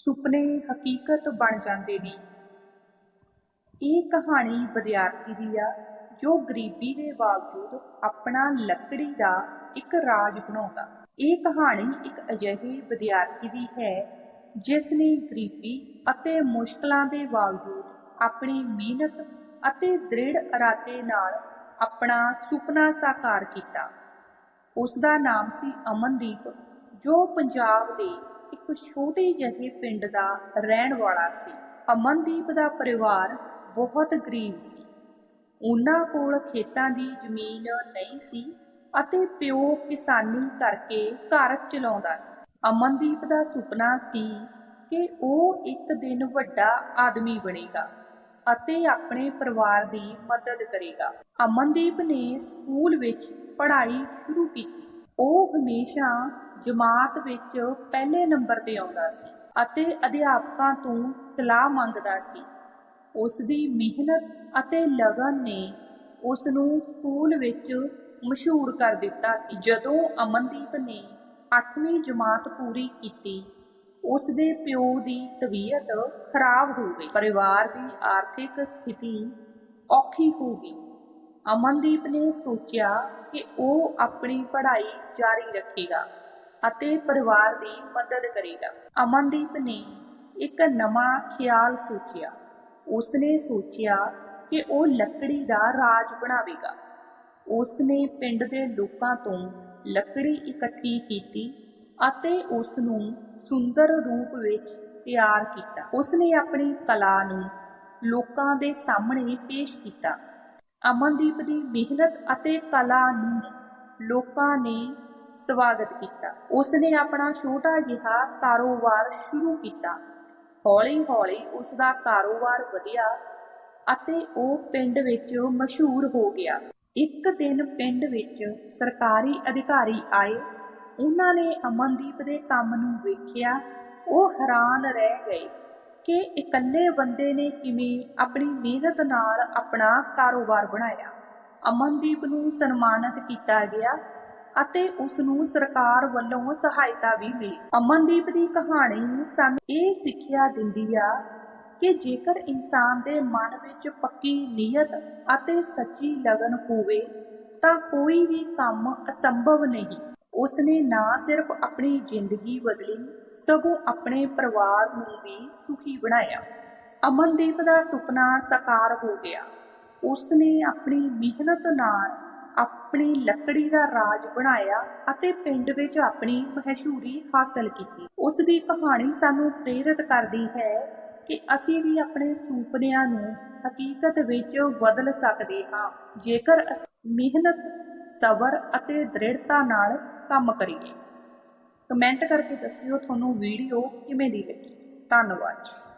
ਸੁਪਨੇ ਹਕੀਕਤ ਬਣ ਜਾਂਦੇ ਨੇ। ਇਹ ਕਹਾਣੀ ਵਿਦਿਆਰਥੀ ਦੀ ਆ, ਜੋ ਗਰੀਬੀ ਦੇ ਬਾਵਜੂਦ ਆਪਣਾ ਲੱਕੜੀ ਦਾ ਇੱਕ ਰਾਜ ਬਣਾਉਂਦਾ। ਇਹ ਕਹਾਣੀ ਇੱਕ ਅਜਿਹੇ ਵਿਦਿਆਰਥੀ ਦੀ ਹੈ, ਜਿਸ ਨੇ ਗਰੀਬੀ ਅਤੇ ਮੁਸ਼ਕਲਾਂ ਦੇ ਬਾਵਜੂਦ ਆਪਣੀ ਮਿਹਨਤ ਅਤੇ ਦ੍ਰਿੜ ਇਰਾਦੇ ਨਾਲ ਆਪਣਾ ਸੁਪਨਾ ਸਾਕਾਰ ਕੀਤਾ। ਉਸ ਦਾ ਨਾਮ ਸੀ ਅਮਨਦੀਪ, ਜੋ ਪੰਜਾਬ ਦੇ ਇੱਕ ਛੋਟੇ ਜਿਹੇ ਪਿੰਡ ਦਾ ਰਹਿਣ ਵਾਲਾ ਸੀ। ਅਮਨਦੀਪ ਦਾ ਪਰਿਵਾਰ ਬਹੁਤ ਗਰੀਬ ਸੀ। ਉਹਨਾਂ ਕੋਲ ਖੇਤਾਂ ਦੀ ਜ਼ਮੀਨ ਨਹੀਂ ਸੀ ਅਤੇ ਪਿਓ ਕਿਸਾਨੀ ਕਰਕੇ ਘਰ ਚਲਾਉਂਦਾ ਸੀ। ਅਮਨਦੀਪ ਦਾ ਸੁਪਨਾ ਸੀ ਕਿ ਉਹ ਇੱਕ ਦਿਨ ਵੱਡਾ ਆਦਮੀ ਬਣੇਗਾ ਅਤੇ ਆਪਣੇ ਪਰਿਵਾਰ ਦੀ ਮਦਦ ਕਰੇਗਾ। ਅਮਨਦੀਪ ਨੇ ਸਕੂਲ ਵਿੱਚ ਪੜ੍ਹਾਈ ਸ਼ੁਰੂ ਕੀਤੀ। ਉਹ ਹਮੇਸ਼ਾ ਜਮਾਤ ਵਿੱਚ ਪਹਿਲੇ ਨੰਬਰ ਤੇ ਆਉਂਦਾ ਸੀ ਅਤੇ ਅਧਿਆਪਕਾਂ ਤੋਂ ਸਲਾਹ ਮੰਗਦਾ ਸੀ। ਉਸ ਦੀ ਮਿਹਨਤ ਅਤੇ ਲਗਨ ਨੇ ਉਸ ਨੂੰ ਸਕੂਲ ਵਿੱਚ ਮਸ਼ਹੂਰ ਕਰ ਦਿੱਤਾ ਸੀ। ਜਦੋਂ ਅਮਨਦੀਪ ਨੇ 8ਵੀਂ ਜਮਾਤ ਪੂਰੀ ਕੀਤੀ ਉਸ ਦੇ ਪਿਓ ਦੀ ਤਬੀਅਤ ਖਰਾਬ ਹੋ ਗਈ। ਪਰਿਵਾਰ ਦੀ ਆਰਥਿਕ ਸਥਿਤੀ ਔਖੀ ਹੋ ਗਈ। ਅਮਨਦੀਪ ਨੇ ਸੋਚਿਆ ਕਿ ਉਹ ਆਪਣੀ ਪੜ੍ਹਾਈ ਜਾਰੀ ਰੱਖੇਗਾ। ਅਤੇ ਪਰਿਵਾਰ ਦੀ ਮਦਦ ਕਰੇਗਾ। ਅਮਨਦੀਪ ਨੇ ਇੱਕ ਨਵਾਂ ਖਿਆਲ ਸੋਚਿਆ। ਉਸਨੇ ਸੋਚਿਆ ਕਿ ਉਹ ਲੱਕੜੀ ਦਾ ਰਾਜ ਬਣਾਵੇਗਾ। ਉਸਨੇ ਪਿੰਡ ਦੇ ਲੋਕਾਂ ਤੋਂ ਲੱਕੜੀ ਇਕੱਠੀ ਕੀਤੀ ਅਤੇ ਉਸ ਨੂੰ ਸੁੰਦਰ ਰੂਪ ਵਿੱਚ ਤਿਆਰ ਕੀਤਾ। ਉਸਨੇ ਆਪਣੀ ਕਲਾ ਨੂੰ ਲੋਕਾਂ ਦੇ ਸਾਹਮਣੇ ਪੇਸ਼ ਕੀਤਾ। ਅਮਨਦੀਪ ਦੀ ਮਿਹਨਤ ਅਤੇ ਕਲਾ ਨੂੰ ਲੋਕਾਂ ਨੇ ਸਵਾਗਤ ਕੀਤਾ। ਉਸਨੇ ਆਪਣਾ ਛੋਟਾ ਜਿਹਾ ਕਾਰੋਬਾਰ ਸ਼ੁਰੂ ਕੀਤਾ। ਹੌਲੀ-ਹੌਲੀ ਉਸ ਦਾ ਕਾਰੋਬਾਰ ਵਧਿਆ ਅਤੇ ਉਹ ਪਿੰਡ ਵਿੱਚ ਮਸ਼ਹੂਰ ਹੋ ਗਿਆ। ਇੱਕ ਦਿਨ ਪਿੰਡ ਵਿੱਚ ਸਰਕਾਰੀ ਅਧਿਕਾਰੀ ਆਏ। ਉਹਨਾਂ ਨੇ ਅਮਨਦੀਪ ਦੇ ਕੰਮ ਨੂੰ ਵੇਖਿਆ। ਉਹ ਹੈਰਾਨ ਰਹਿ ਗਏ ਕਿ ਇਕੱਲੇ ਬੰਦੇ ਨੇ ਕਿਵੇਂ ਆਪਣੀ ਮਿਹਨਤ ਨਾਲ ਆਪਣਾ ਕਾਰੋਬਾਰ ਬਣਾਇਆ। ਅਮਨਦੀਪ ਨੂੰ ਸਨਮਾਨਿਤ ਕੀਤਾ ਗਿਆ ਅਤੇ ਉਸ ਨੂੰ ਸਰਕਾਰ ਵੱਲੋਂ ਸਹਾਇਤਾ ਵੀ ਮਿਲੀ। ਅਮਨਦੀਪ ਦੀ ਕਹਾਣੀ ਸਾਨੂੰ ਇਹ ਸਿੱਖਿਆ ਦਿੰਦੀ ਆ ਕਿ ਜੇਕਰ ਇਨਸਾਨ ਦੇ ਮਨ ਵਿੱਚ ਪੱਕੀ ਨੀਅਤ ਅਤੇ ਸੱਚੀ ਲਗਨ ਹੋਵੇ, ਤਾਂ ਕੋਈ ਵੀ ਕੰਮ ਅਸੰਭਵ ਨਹੀਂ। ਉਸਨੇ ਨਾ ਸਿਰਫ ਆਪਣੀ ਜ਼ਿੰਦਗੀ ਬਦਲੀ, ਸਗੋਂ ਆਪਣੇ ਪਰਿਵਾਰ ਨੂੰ ਵੀ ਸੁਖੀ ਬਣਾਇਆ। ਅਮਨਦੀਪ ਦਾ ਸੁਪਨਾ ਸਾਕਾਰ ਹੋ ਗਿਆ। ਉਸਨੇ ਆਪਣੀ ਮਿਹਨਤ ਨਾਲ ਆਪਣੀ ਲੱਕੜੀ ਦਾ ਰਾਜ ਬਣਾਇਆ ਅਤੇ ਪਿੰਡ ਵਿੱਚ ਆਪਣੀ ਮਸ਼ਹੂਰੀ ਹਾਸਲ ਕੀਤੀ। ਉਸ ਦੀ ਕਹਾਣੀ ਸਾਨੂੰ ਪ੍ਰੇਰਿਤ ਕਰਦੀ ਹੈ ਕਿ ਅਸੀਂ ਵੀ ਆਪਣੇ ਸੁਪਨਿਆਂ ਨੂੰ ਹਕੀਕਤ ਵਿੱਚ ਬਦਲ ਸਕਦੇ ਹਾਂ, ਜੇਕਰ ਅਸੀਂ ਮਿਹਨਤ, ਸਬਰ ਅਤੇ ਦ੍ਰਿੜਤਾ ਨਾਲ ਕੰਮ ਕਰੀਏ। ਕਮੈਂਟ ਕਰਕੇ ਦੱਸਿਓ ਤੁਹਾਨੂੰ ਵੀਡੀਓ ਕਿਵੇਂ ਦੀ ਲੱਗੀ। ਧੰਨਵਾਦ ਜੀ।